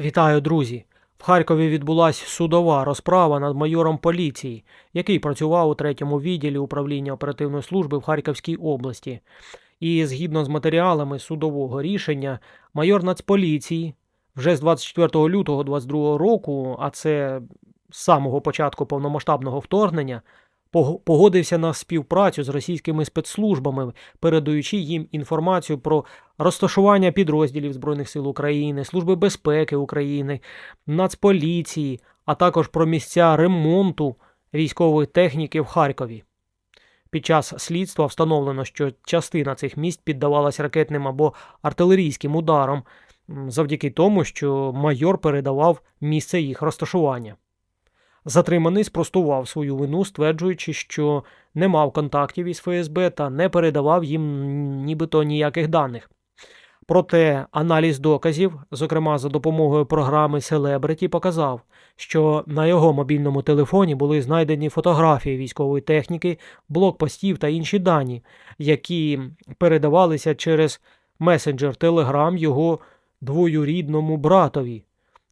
Вітаю, друзі! В Харкові відбулася судова розправа над майором поліції, який працював у третьому відділі управління оперативної служби в Харківській області. І згідно з матеріалами судового рішення, майор Нацполіції вже з 24 лютого 2022 року, а це з самого початку повномасштабного вторгнення, погодився на співпрацю з російськими спецслужбами, передаючи їм інформацію про розташування підрозділів Збройних сил України, Служби безпеки України, Нацполіції, а також про місця ремонту військової техніки в Харкові. Під час слідства встановлено, що частина цих місць піддавалась ракетним або артилерійським ударам завдяки тому, що майор передавав місце їх розташування. Затриманий спростував свою вину, стверджуючи, що не мав контактів із ФСБ та не передавав їм нібито ніяких даних. Проте аналіз доказів, зокрема за допомогою програми Celebrity, показав, що на його мобільному телефоні були знайдені фотографії військової техніки, блокпостів та інші дані, які передавалися через месенджер Telegram його двоюрідному братові,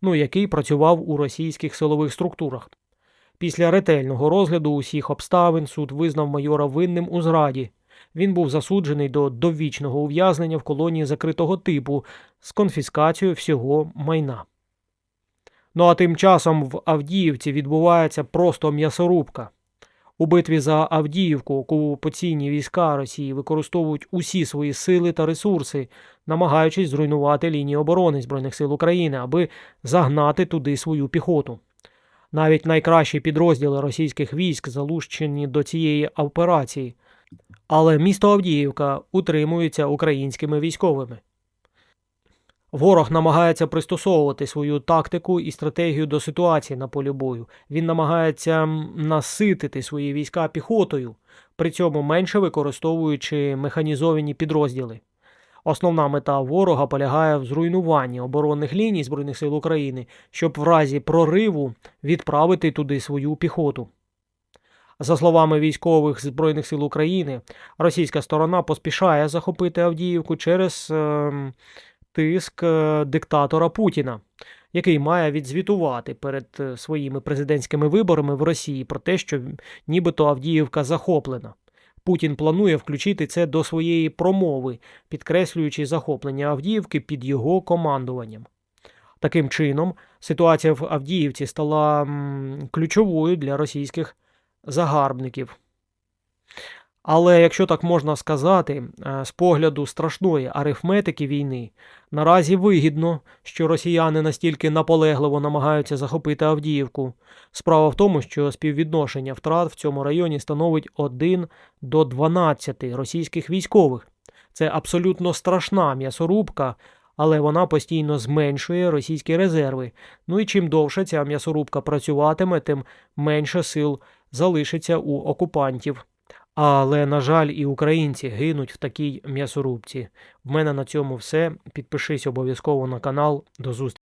ну, який працював у російських силових структурах. Після ретельного розгляду усіх обставин суд визнав майора винним у зраді. Він був засуджений до довічного ув'язнення в колонії закритого типу з конфіскацією всього майна. Ну а тим часом в Авдіївці відбувається просто м'ясорубка. У битві за Авдіївку окупаційні війська Росії використовують усі свої сили та ресурси, намагаючись зруйнувати лінії оборони Збройних сил України, аби загнати туди свою піхоту. Навіть найкращі підрозділи російських військ залучені до цієї операції, але місто Авдіївка утримується українськими військовими. Ворог намагається пристосовувати свою тактику і стратегію до ситуації на полі бою. Він намагається наситити свої війська піхотою, при цьому менше використовуючи механізовані підрозділи. Основна мета ворога полягає в зруйнуванні оборонних ліній Збройних сил України, щоб в разі прориву відправити туди свою піхоту. За словами військових Збройних сил України, російська сторона поспішає захопити Авдіївку через ем, тиск е, диктатора Путіна, який має відзвітувати перед е, своїми президентськими виборами в Росії про те, що нібито Авдіївка захоплена. Путін планує включити це до своєї промови, підкреслюючи захоплення Авдіївки під його командуванням. Таким чином, ситуація в Авдіївці стала ключовою для російських загарбників. Але якщо так можна сказати, е, з погляду страшної арифметики війни, наразі вигідно, що росіяни настільки наполегливо намагаються захопити Авдіївку. Справа в тому, що співвідношення втрат в цьому районі становить 1 до 12 російських військових. Це абсолютно страшна м'ясорубка, але вона постійно зменшує російські резерви. Ну і чим довше ця м'ясорубка працюватиме, тим менше сил залишиться у окупантів. Але, на жаль, і українці гинуть в такій м'ясорубці. В мене на цьому все. Підпишись обов'язково на канал. До зустрічі.